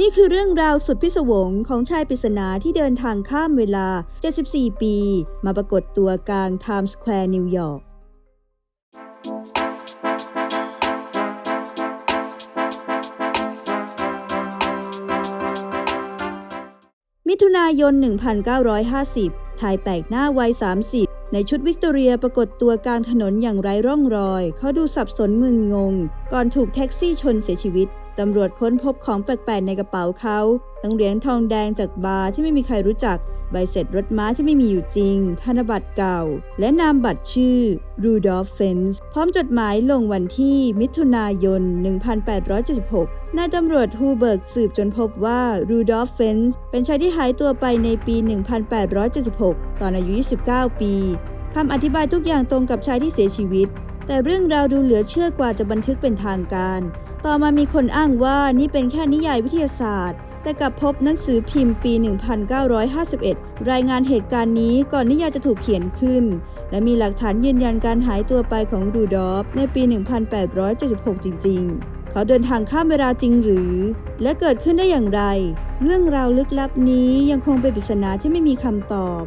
นี่คือเรื่องราวสุดพิศวงของชายปริศนาที่เดินทางข้ามเวลา 74 ปี มาปรากฏตัวกลางไทม์สแควร์นิวยอร์กมิถุนายน 1950 ชายแปลกหน้าวัย 30 ในชุดวิกตอเรียปรากฏตัวกลางถนนอย่างไร้ร่องรอย เขาดูสับสนมึนงง ก่อนถูกแท็กซี่ชนเสียชีวิต ตำรวจค้นพบของแปลกๆในกระเป๋าเขาทั้งเหรียญทองแดงจากบาร์ที่ไม่มีใครรู้จัก ใบเสร็จรถม้าที่ไม่มีอยู่จริง ธนบัตรเก่า และนามบัตรชื่อรูดอฟเฟนส์พร้อมจดหมายลงวันที่มิถุนายน 1876 นายตำรวจฮูเบิร์กสืบจนพบว่ารูดอฟเฟนส์เป็นชายที่หายตัวไปในปี 1876 ตอนอายุ 29 ปีคำอธิบายทุกอย่างตรงกับชายที่เสียชีวิต แต่เรื่องราวดูเหลือเชื่อกว่าจะบันทึกเป็นทางการ ต่อมามีคนอ้างว่านี่เป็นแค่นิยายวิทยาศาสตร์ แต่กลับพบหนังสือพิมพ์ปี 1951 รายงานเหตุการณ์นี้ก่อนนิยายจะถูกเขียนขึ้น และมีหลักฐานยืนยันการหายตัวไปของรูดอฟในปี 1876 จริง ๆ เขาเดินทางข้ามเวลาจริงหรือ และเกิดขึ้นได้อย่างไร เรื่องราวลึกลับนี้ยังคงเป็นปริศนาที่ไม่มีคำตอบ